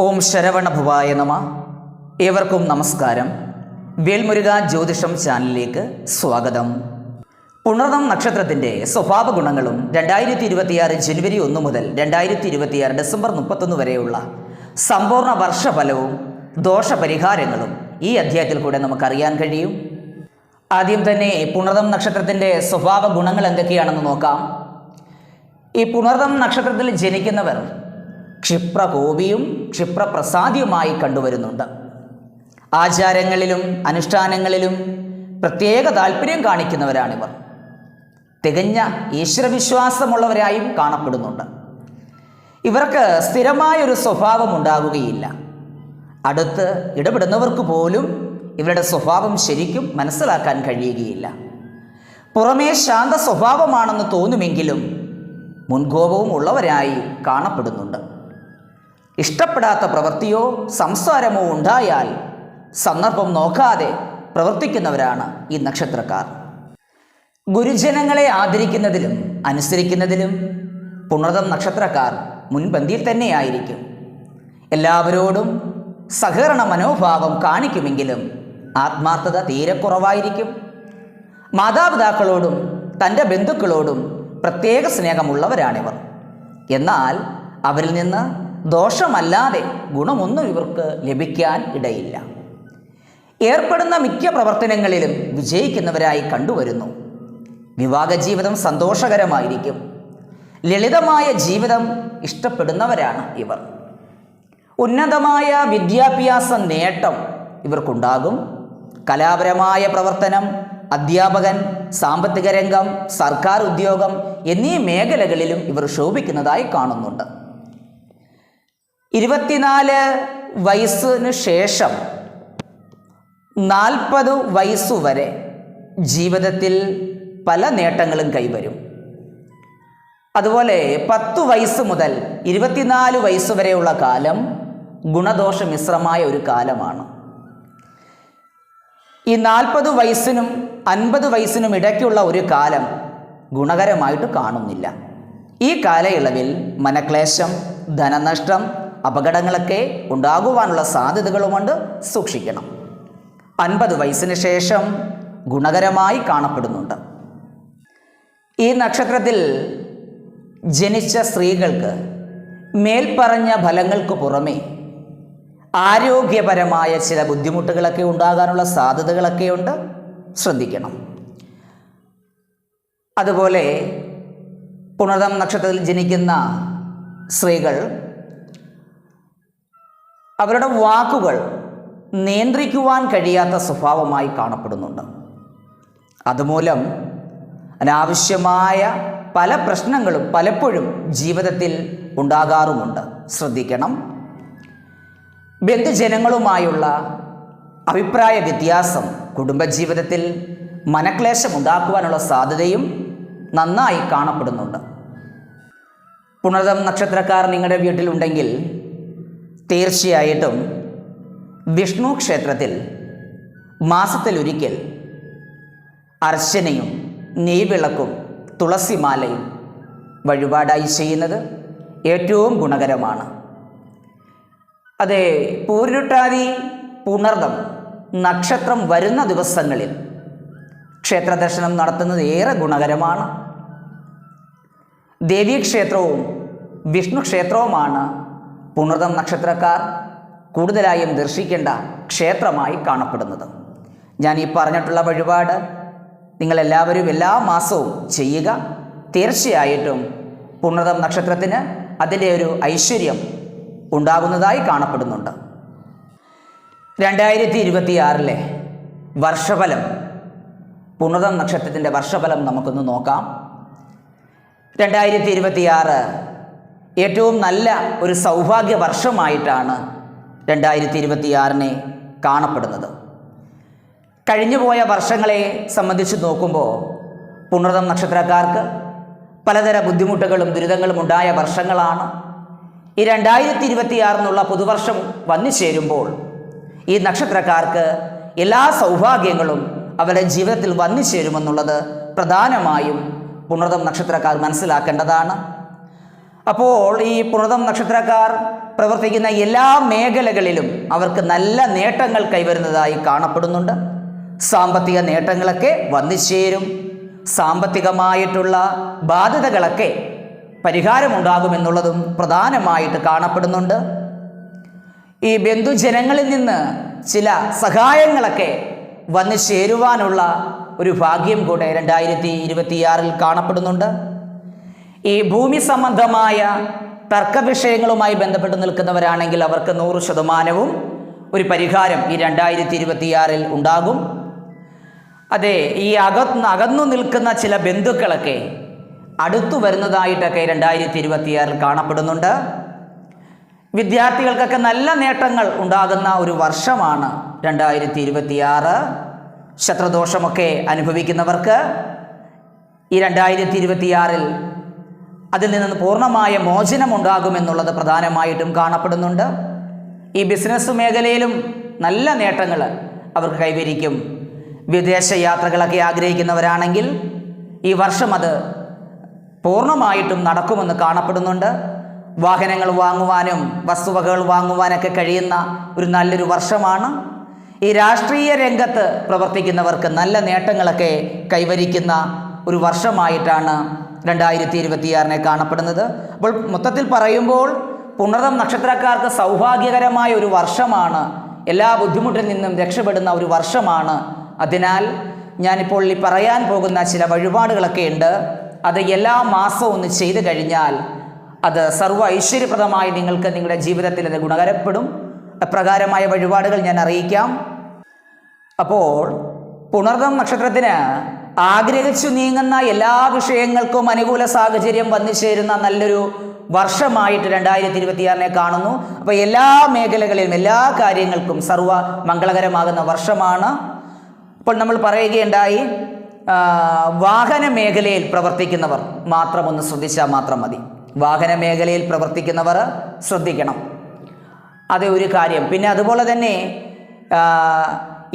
ഓം ശരവണഭുവായ നമ. ഏവർക്കും നമസ്കാരം. വേൽമുരുക ജ്യോതിഷം ചാനലിലേക്ക് സ്വാഗതം. ഉണർന്നം നക്ഷത്രത്തിന്റെ സ്വഭാവ ഗുണങ്ങളും രണ്ടായിരത്തി ഇരുപത്തിയാറ് ജനുവരി ഒന്ന് മുതൽ രണ്ടായിരത്തി ഇരുപത്തിയാറ് ഡിസംബർ മുപ്പത്തൊന്ന് വരെയുള്ള സമ്പൂർണ വർഷഫലവും ദോഷപരിഹാരങ്ങളും ഈ അധ്യായത്തിൽ കൂടെ നമുക്കറിയാൻ കഴിയും. ആദ്യം തന്നെ പുണർദം നക്ഷത്രത്തിന്റെ സ്വഭാവ ഗുണങ്ങൾ എന്തൊക്കെയാണെന്ന് നോക്കാം. ഈ പുണർദം നക്ഷത്രത്തിൽ ജനിക്കുന്നവർ ക്ഷിപ്രകോപിയും ക്ഷിപ്രപ്രസാദിയുമായി കണ്ടുവരുന്നുണ്ട്. ആചാരങ്ങളിലും അനുഷ്ഠാനങ്ങളിലും പ്രത്യേക താല്പര്യം കാണിക്കുന്നവരാണിവർ. തികഞ്ഞ ഈശ്വരവിശ്വാസമുള്ളവരായും കാണപ്പെടുന്നുണ്ട്. ഇവർക്ക് സ്ഥിരമായൊരു സ്വഭാവം ഉണ്ടാകുകയില്ല അടുത്ത് ഇടപെടുന്നവർക്ക് പോലും ഇവരുടെ സ്വഭാവം ശരിക്കും മനസ്സിലാക്കാൻ കഴിയുകയില്ല. പുറമേ ശാന്ത സ്വഭാവമാണെന്ന് തോന്നുമെങ്കിലും മുൻകോപവും ഉള്ളവരായി കാണപ്പെടുന്നുണ്ട്. ഇഷ്ടപ്പെടാത്ത പ്രവൃത്തിയോ സംസാരമോ ഉണ്ടായാൽ സന്ദർഭം നോക്കാതെ പ്രവർത്തിക്കുന്നവരാണ് ഈ നക്ഷത്രക്കാർ. ഗുരുജനങ്ങളെ ആദരിക്കുന്നതിലും അനുസരിക്കുന്നതിലും പുണർതം നക്ഷത്രക്കാർ മുൻപന്തിയിൽ തന്നെയായിരിക്കും. എല്ലാവരോടും സഹകരണ മനോഭാവം കാണിക്കുമെങ്കിലും ആത്മാർത്ഥത തീരെ കുറവായിരിക്കും. മാതാപിതാക്കളോടും തന്റെ ബന്ധുക്കളോടും പ്രത്യേക സ്നേഹമുള്ളവരാണിവർ. എന്നാൽ അവരിൽ നിന്ന് ദോഷമല്ലാതെ ഗുണമൊന്നും ഇവർക്ക് ലഭിക്കാൻ ഇടയില്ല. ഏർപ്പെടുന്ന മിക്ക പ്രവർത്തനങ്ങളിലും വിജയിക്കുന്നവരായി കണ്ടുവരുന്നു. വിവാഹ ജീവിതം സന്തോഷകരമായിരിക്കും. ലളിതമായ ജീവിതം ഇഷ്ടപ്പെടുന്നവരാണ് ഇവർ. ഉന്നതമായ വിദ്യാഭ്യാസ നേട്ടം ഇവർക്കുണ്ടാകും. കലാപരമായ പ്രവർത്തനം അധ്യാപകൻ സാമ്പത്തിക രംഗം സർക്കാർ ഉദ്യോഗം എന്നീ മേഖലകളിലും ഇവർ ശോഭിക്കുന്നതായി കാണുന്നുണ്ട്. ഇരുപത്തിനാല് വയസ്സിന് ശേഷം നാൽപ്പത് വയസ്സുവരെ ജീവിതത്തിൽ പല നേട്ടങ്ങളും കൈവരും. അതുപോലെ പത്ത് വയസ്സ് മുതൽ ഇരുപത്തിനാല് വയസ്സ് വരെയുള്ള കാലം ഗുണദോഷ മിശ്രമായ ഒരു കാലമാണ്. ഈ നാൽപ്പത് വയസ്സിനും അൻപത് വയസ്സിനും ഇടയ്ക്കുള്ള ഒരു കാലം ഗുണകരമായിട്ട് കാണുന്നില്ല. ഈ കാലയളവിൽ മനക്ലേശം ധനനഷ്ടം അപകടങ്ങളൊക്കെ ഉണ്ടാകുവാനുള്ള സാധ്യതകളുമുണ്ട്. സൂക്ഷിക്കണം. അൻപത് വയസ്സിന് ശേഷം ഗുണകരമായി കാണപ്പെടുന്നുണ്ട്. ഈ നക്ഷത്രത്തിൽ ജനിച്ച സ്ത്രീകൾക്ക് മേൽപ്പറഞ്ഞ ഫലങ്ങൾക്ക് പുറമേ ആരോഗ്യപരമായ ചില ബുദ്ധിമുട്ടുകളൊക്കെ ഉണ്ടാകാനുള്ള സാധ്യതകളൊക്കെയുണ്ട് ശ്രദ്ധിക്കണം. അതുപോലെ പുണർതം നക്ഷത്രത്തിൽ ജനിക്കുന്ന സ്ത്രീകൾ അവരുടെ വാക്കുകൾ നിയന്ത്രിക്കുവാൻ കഴിയാത്ത സ്വഭാവമായി കാണപ്പെടുന്നുണ്ട്. അതുമൂലം അനാവശ്യമായ പല പ്രശ്നങ്ങളും പലപ്പോഴും ജീവിതത്തിൽ ഉണ്ടാകാറുമുണ്ട്. ശ്രദ്ധിക്കണം. ബന്ധുജനങ്ങളുമായുള്ള അഭിപ്രായ വ്യത്യാസം കുടുംബജീവിതത്തിൽ മനക്ലേശം ഉണ്ടാക്കുവാനുള്ള സാധ്യതയും നന്നായി കാണപ്പെടുന്നുണ്ട്. പുണർതം നക്ഷത്രക്കാർ നിങ്ങളുടെ വീട്ടിലുണ്ടെങ്കിൽ തീർച്ചയായിട്ടും വിഷ്ണു ക്ഷേത്രത്തിൽ മാസത്തിലൊരിക്കൽ അർച്ചനയും നെയ്വിളക്കും തുളസിമാലയും വഴിപാടായി ചെയ്യുന്നത് ഏറ്റവും ഗുണകരമാണ്. അതെ പൂരുട്ടാതി പുണർദം നക്ഷത്രം വരുന്ന ദിവസങ്ങളിൽ ക്ഷേത്ര ദർശനം നടത്തുന്നത് ഏറെ ഗുണകരമാണ്. ദേവീക്ഷേത്രവും വിഷ്ണു ക്ഷേത്രവുമാണ് പുണർദം നക്ഷത്രക്കാർ കൂടുതലായും ദർശിക്കേണ്ട ക്ഷേത്രമായി കാണപ്പെടുന്നത്. ഞാൻ ഈ പറഞ്ഞിട്ടുള്ള വഴിപാട് നിങ്ങളെല്ലാവരും എല്ലാ മാസവും ചെയ്യുക. തീർച്ചയായിട്ടും പുണർതം നക്ഷത്രത്തിന് അതിന്റെ ഒരു ഐശ്വര്യം ഉണ്ടാകുന്നതായി കാണപ്പെടുന്നുണ്ട്. രണ്ടായിരത്തി ഇരുപത്തിയാറിലെ വർഷഫലം പുണർതം നക്ഷത്രത്തിന്റെ വർഷഫലം നമുക്കൊന്ന് നോക്കാം. രണ്ടായിരത്തി ഇരുപത്തിയാറ് ഏറ്റവും നല്ല ഒരു സൗഭാഗ്യ വർഷമായിട്ടാണ് രണ്ടായിരത്തി ഇരുപത്തിയാറിനെ കാണപ്പെടുന്നത്. കഴിഞ്ഞുപോയ വർഷങ്ങളെ സംബന്ധിച്ച് നോക്കുമ്പോൾ പുണർദം നക്ഷത്രക്കാർക്ക് പലതര ബുദ്ധിമുട്ടുകളും ദുരിതങ്ങളും ഉണ്ടായ വർഷങ്ങളാണ്. ഈ രണ്ടായിരത്തി ഇരുപത്തിയാറിനുള്ള പുതുവർഷം വന്നു ചേരുമ്പോൾ ഈ നക്ഷത്രക്കാർക്ക് എല്ലാ സൗഭാഗ്യങ്ങളും അവരുടെ ജീവിതത്തിൽ വന്നു ചേരുമെന്നുള്ളത് പ്രധാനമായും പുണർദം നക്ഷത്രക്കാർ മനസ്സിലാക്കേണ്ടതാണ്. അപ്പോൾ ഈ പുണതം നക്ഷത്രക്കാർ പ്രവർത്തിക്കുന്ന എല്ലാ മേഖലകളിലും അവർക്ക് നല്ല നേട്ടങ്ങൾ കൈവരുന്നതായി കാണപ്പെടുന്നുണ്ട്. സാമ്പത്തിക നേട്ടങ്ങളൊക്കെ വന്നിച്ചേരും. സാമ്പത്തികമായിട്ടുള്ള ബാധ്യതകളൊക്കെ പരിഹാരമുണ്ടാകുമെന്നുള്ളതും പ്രധാനമായിട്ട് കാണപ്പെടുന്നുണ്ട്. ഈ ബന്ധുജനങ്ങളിൽ നിന്ന് ചില സഹായങ്ങളൊക്കെ വന്നു ചേരുവാനുള്ള ഒരു ഭാഗ്യം കൂടെ രണ്ടായിരത്തി ഇരുപത്തിയാറിൽ കാണപ്പെടുന്നുണ്ട്. ഈ ഭൂമി സംബന്ധമായ തർക്ക വിഷയങ്ങളുമായി ബന്ധപ്പെട്ട് നിൽക്കുന്നവരാണെങ്കിൽ അവർക്ക് നൂറ് ശതമാനവും ഒരു പരിഹാരം ഈ രണ്ടായിരത്തി ഇരുപത്തിയാറിൽ ഉണ്ടാകും. അതെ ഈ അകന്ന് അകന്നു നിൽക്കുന്ന ചില ബന്ധുക്കളൊക്കെ അടുത്തു വരുന്നതായിട്ടൊക്കെ രണ്ടായിരത്തി ഇരുപത്തിയാറിൽ കാണപ്പെടുന്നുണ്ട്. വിദ്യാർത്ഥികൾക്കൊക്കെ നല്ല നേട്ടങ്ങൾ ഉണ്ടാകുന്ന ഒരു വർഷമാണ് രണ്ടായിരത്തി ഇരുപത്തിയാറ് ശത്രുദോഷമൊക്കെ അനുഭവിക്കുന്നവർക്ക് ഈ രണ്ടായിരത്തി ഇരുപത്തിയാറിൽ അതിൽ നിന്ന് പൂർണമായ മോചനം ഉണ്ടാകുമെന്നുള്ളത് പ്രധാനമായിട്ടും കാണപ്പെടുന്നുണ്ട്. ഈ ബിസിനസ് മേഖലയിലും നല്ല നേട്ടങ്ങൾ അവർക്ക് കൈവരിക്കും. വിദേശ യാത്രകളൊക്കെ ആഗ്രഹിക്കുന്നവരാണെങ്കിൽ ഈ വർഷം അത് പൂർണമായിട്ടും നടക്കുമെന്ന് കാണപ്പെടുന്നുണ്ട്. വാഹനങ്ങൾ വാങ്ങുവാനും വസ്തുവകകൾ വാങ്ങുവാനൊക്കെ കഴിയുന്ന ഒരു നല്ലൊരു വർഷമാണ്. ഈ രാഷ്ട്രീയ രംഗത്ത് പ്രവർത്തിക്കുന്നവർക്ക് നല്ല നേട്ടങ്ങളൊക്കെ കൈവരിക്കുന്ന ഒരു വർഷമായിട്ടാണ് രണ്ടായിരത്തി ഇരുപത്തിയാറിനെ കാണപ്പെടുന്നത്. അപ്പോൾ മൊത്തത്തിൽ പറയുമ്പോൾ പുണർതം നക്ഷത്രക്കാർക്ക് സൗഭാഗ്യകരമായ ഒരു വർഷമാണ്. എല്ലാ ബുദ്ധിമുട്ടിൽ നിന്നും രക്ഷപ്പെടുന്ന ഒരു വർഷമാണ്. അതിനാൽ ഞാനിപ്പോൾ ഈ പറയാൻ പോകുന്ന ചില വഴിപാടുകളൊക്കെ ഉണ്ട്. അത് എല്ലാ മാസവും ഒന്ന് ചെയ്തു കഴിഞ്ഞാൽ അത് സർവ ഐശ്വര്യപ്രദമായി നിങ്ങൾക്ക് നിങ്ങളുടെ ജീവിതത്തിൽ അത് ഗുണകരപ്പെടും. അപ്രകാരമായ വഴിപാടുകൾ ഞാൻ അറിയിക്കാം. അപ്പോൾ പുണർതം നക്ഷത്രത്തിന് ആഗ്രഹിച്ചു നീങ്ങുന്ന എല്ലാ വിഷയങ്ങൾക്കും അനുകൂല സാഹചര്യം വന്നു ചേരുന്ന നല്ലൊരു വർഷമായിട്ട് രണ്ടായിരത്തി ഇരുപത്തിയാറിനെ കാണുന്നു. അപ്പോൾ എല്ലാ മേഖലകളിലും എല്ലാ കാര്യങ്ങൾക്കും സർവ മംഗളകരമാകുന്ന വർഷമാണ്. അപ്പോൾ നമ്മൾ പറയുകയുണ്ടായി വാഹന മേഖലയിൽ പ്രവർത്തിക്കുന്നവർ മാത്രം ഒന്ന് ശ്രദ്ധിച്ചാൽ മാത്രം മതി. വാഹന മേഖലയിൽ പ്രവർത്തിക്കുന്നവർ ശ്രദ്ധിക്കണം. അതേ ഒരു കാര്യം. പിന്നെ അതുപോലെ തന്നെ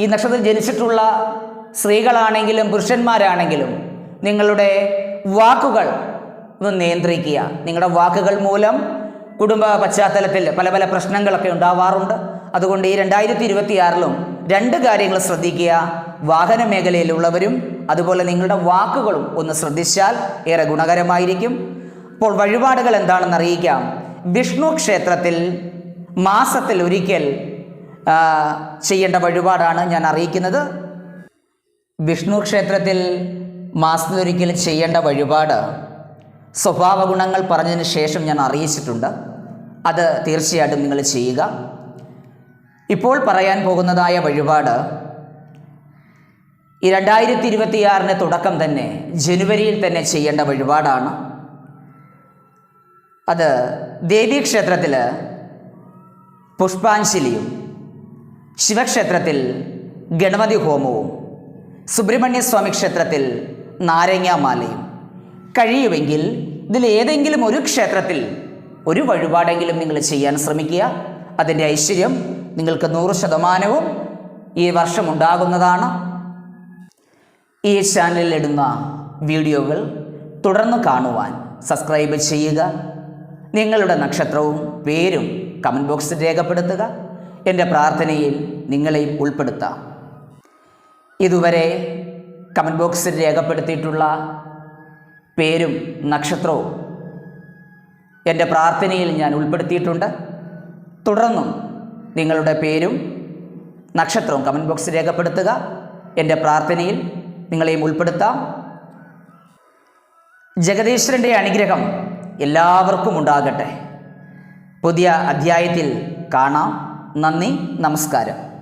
ഈ നക്ഷത്രത്തിൽ ജനിച്ചിട്ടുള്ള സ്ത്രീകളാണെങ്കിലും പുരുഷന്മാരാണെങ്കിലും നിങ്ങളുടെ വാക്കുകൾ ഒന്ന് നിയന്ത്രിക്കുക. നിങ്ങളുടെ വാക്കുകൾ മൂലം കുടുംബ പശ്ചാത്തലത്തിൽ പല പല പ്രശ്നങ്ങളൊക്കെ ഉണ്ടാവാറുണ്ട്. അതുകൊണ്ട് ഈ രണ്ടായിരത്തി ഇരുപത്തിയാറിലും രണ്ട് കാര്യങ്ങൾ ശ്രദ്ധിക്കുക. വാഹന മേഖലയിലുള്ളവരും അതുപോലെ നിങ്ങളുടെ വാക്കുകളും ഒന്ന് ശ്രദ്ധിച്ചാൽ ഏറെ ഗുണകരമായിരിക്കും. അപ്പോൾ വഴിപാടുകൾ എന്താണെന്ന് അറിയിക്കാം. വിഷ്ണു ക്ഷേത്രത്തിൽ മാസത്തിൽ ഒരിക്കൽ ചെയ്യേണ്ട വഴിപാടാണ് ഞാൻ അറിയിക്കുന്നത്. വിഷ്ണു ക്ഷേത്രത്തിൽ മാസത്തിലൊരിക്കൽ ചെയ്യേണ്ട വഴിപാട് സ്വഭാവ ഗുണങ്ങൾ പറഞ്ഞതിന് ശേഷം ഞാൻ അറിയിച്ചിട്ടുണ്ട്. അത് തീർച്ചയായിട്ടും നിങ്ങൾ ചെയ്യുക. ഇപ്പോൾ പറയാൻ പോകുന്നതായ വഴിപാട് ഈ രണ്ടായിരത്തി ഇരുപത്തിയാറിന് തുടക്കം തന്നെ ജനുവരിയിൽ തന്നെ ചെയ്യേണ്ട വഴിപാടാണ്. അത് ദേവീക്ഷേത്രത്തിൽ പുഷ്പാഞ്ജലിയും ശിവക്ഷേത്രത്തിൽ ഗണപതി ഹോമവും സുബ്രഹ്മണ്യ സ്വാമി ക്ഷേത്രത്തിൽ നാരങ്ങാമാലയും. കഴിയുമെങ്കിൽ ഇതിൽ ഏതെങ്കിലും ഒരു ക്ഷേത്രത്തിൽ ഒരു വഴിപാടെങ്കിലും നിങ്ങൾ ചെയ്യാൻ ശ്രമിക്കുക. അതിന്റെ ഐശ്വര്യം നിങ്ങൾക്ക് നൂറ് ശതമാനവും ഈ വർഷം ഉണ്ടാകുന്നതാണ്. ഈ ചാനലിൽ ഇടുന്ന വീഡിയോകൾ തുടർന്ന് കാണുവാൻ സബ്സ്ക്രൈബ് ചെയ്യുക. നിങ്ങളുടെ നക്ഷത്രവും പേരും കമന്റ് ബോക്സിൽ രേഖപ്പെടുത്തുക. എന്റെ പ്രാർത്ഥനയിൽ നിങ്ങളെയും ഉൾപ്പെടുത്താം. ഇതുവരെ കമന്റ് ബോക്സിൽ രേഖപ്പെടുത്തിയിട്ടുള്ള പേരും നക്ഷത്രവും എന്റെ പ്രാർത്ഥനയിൽ ഞാൻ ഉൾപ്പെടുത്തിയിട്ടുണ്ട്. തുടർന്നും നിങ്ങളുടെ പേരും നക്ഷത്രവും കമന്റ് ബോക്സിൽ രേഖപ്പെടുത്തുക. എന്റെ പ്രാർത്ഥനയിൽ നിങ്ങളെയും ഉൾപ്പെടുത്താം. ജഗദീശ്വരന്റെ അനുഗ്രഹം എല്ലാവർക്കും ഉണ്ടാകട്ടെ. പുതിയ അധ്യായത്തിൽ കാണാം. നന്ദി നമസ്കാരം.